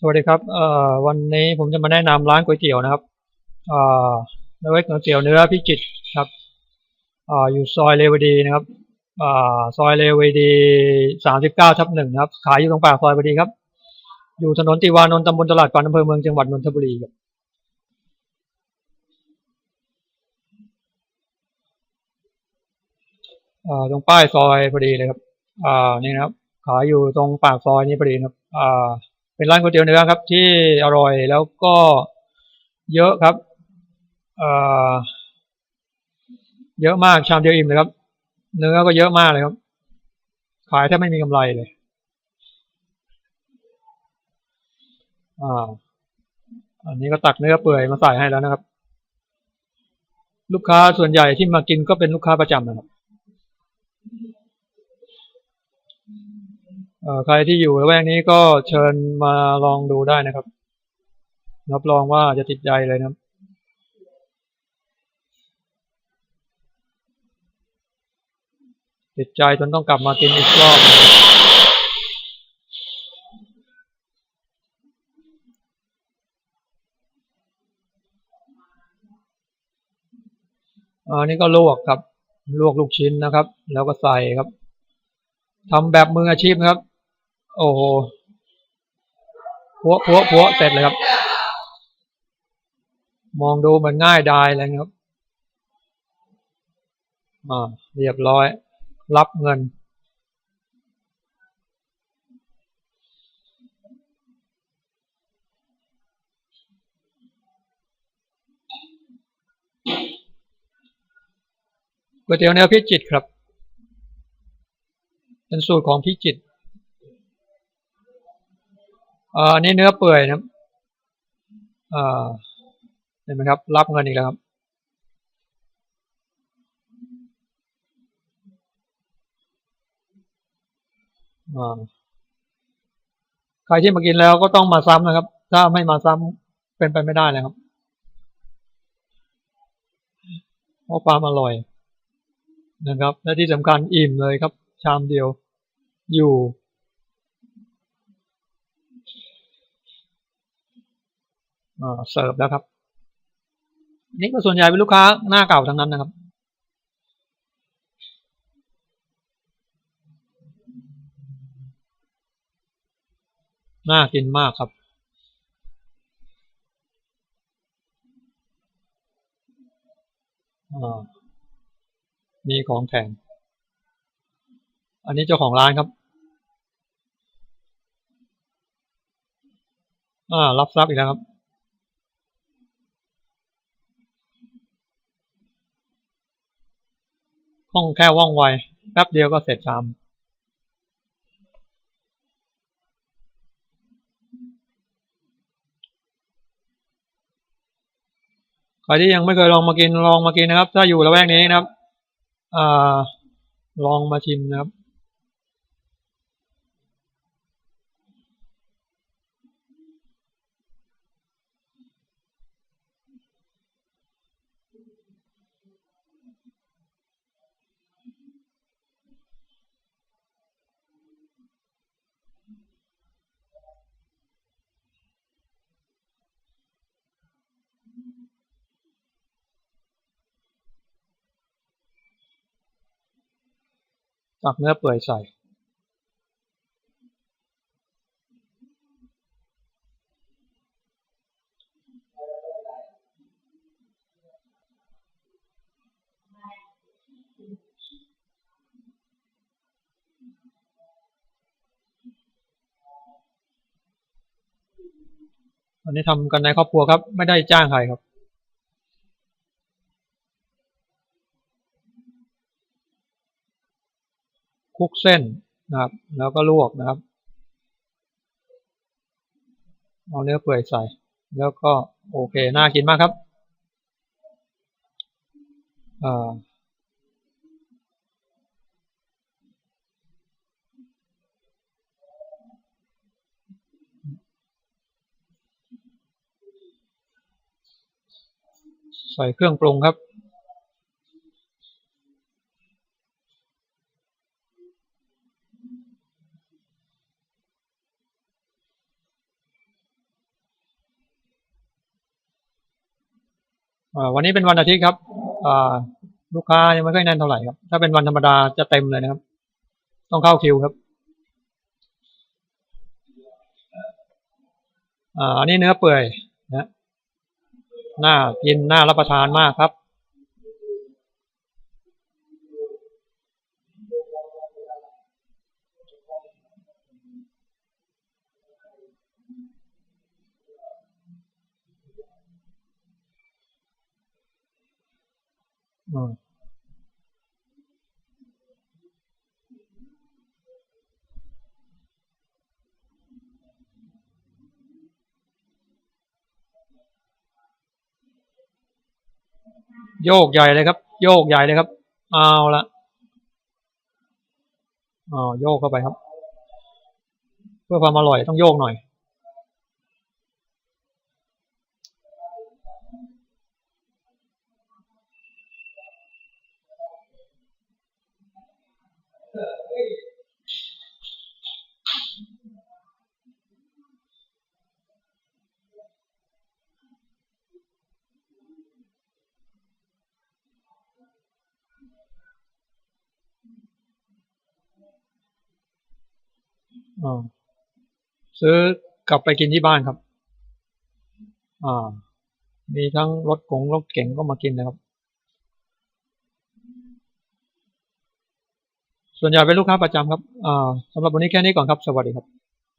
สวัสดีครับเอ่อวันนี้ผมจะมาแนะนำร้านก๋วยเตี๋ยวนะครับเอ่อร้านก๋วยเตี๋ยวเนื้อพิจิตรครับเอ่ออยู่ซอยเลวดีนะครับเอ่อซอยเลวดีสามสิบเก้าทับหนึ่งครับ ขายอยู่ตรงปากซอยพอดีครับ อยู่ถนนติวานนท์ตำบลตลาดกวานอำเภอเมืองจังหวัดนนทบุรีครับเอ่อตรงป้ายซอยพอดีเลยครับ อ่า นี่นะครับ ขายอยู่ตรงปากซอยนี้พอดีนะครับ อ่า เป็นร้านก๋วยเตี๋ยวเนื้อครับ ที่อร่อยแล้วก็เยอะครับเอ่อเยอะมากชามเดียวอิ่มเลยครับ เนื้อก็เยอะมากเลยครับ ขายแทบไม่มีกำไรเลยอ่าอันนี้ก็ตักเนื้อเปื่อยมาใส่ให้แล้วนะครับ ลูกค้าส่วนใหญ่ที่มากินก็เป็นลูกค้าประจำนะครับ ใครที่อยู่ละแวกนี้ก็เชิญมาลองดูได้นะครับ รับรองว่าจะติดใจเลยนะครับติดใจจนต้องกลับมากินอีกรอบอันนี้ก็ลวกครับ ลวกลูกชิ้นนะครับ แล้วก็ใส่ครับทำแบบมืออาชีพนะครับ โอ้โหพัวพัวพัวเสร็จเลยครับ มองดูมันง่ายดายเลยครับอ่าเรียบร้อย รับเงิน ก๋วยเตี๋ยวเนื้อพิจิตครับ เป็นสูตรของพิจิตร อันนี้เนื้อเปื่อยนะเห็นไหมครับ รับเงินอีกแล้วครับ ใครที่มากินแล้วก็ต้องมาซ้ำนะครับ ถ้าไม่มาซ้ำเป็นไปไม่ได้เลยครับ เพราะความอร่อยนะครับ และที่สำคัญอิ่มเลยครับ ชามเดียวอยู่ อ่า เสิร์ฟแล้วครับนี่ก็ส่วนใหญ่เป็นลูกค้าหน้าเก่าทั้งนั้นนะครับ น่ากินมากครับอ่ามีของแถมอันนี้เจ้าของร้านครับ อ่า รับทรัพย์อีกแล้วครับ ห้องแค่ว่องไวแป๊บเดียวก็เสร็จชามใครที่ยังไม่เคยลองมากินลองมากินนะครับ ถ้าอยู่ละแวกนี้นะครับอลองมาชิมนะครับ ตักเนื้อเปื่อยใส่ อันนี้ทำกันในครอบครัวครับ ไม่ได้จ้างใครครับ คลุกเส้นนะครับ แล้วก็ลวกนะครับ เอาเนื้อเปื่อยใส่ แล้วก็โอเค น่ากินมากครับอ่าใส่เครื่องปรุงครับ วันนี้เป็นวันอาทิตย์ครับลูกค้ายังไม่ค่อยแน่นเท่าไหร่ครับ ถ้าเป็นวันธรรมดาจะเต็มเลยนะครับ ต้องเข้าคิวครับอันนี้เนื้อเปื่อยนะน่ากินน่ารับประทานมากครับ โยกใหญ่เลยครับ โยกใหญ่เลยครับ เอาละอ๋อโยกเข้าไปครับ เพื่อความอร่อยต้องโยกหน่อย ซื้อกลับไปกินที่บ้านครับ อ่า มีทั้งรถกงรถเก๋งก็มากินนะครับ ส่วนใหญ่เป็นลูกค้าประจำครับ อ่าสำหรับวันนี้แค่นี้ก่อนครับ สวัสดีครับ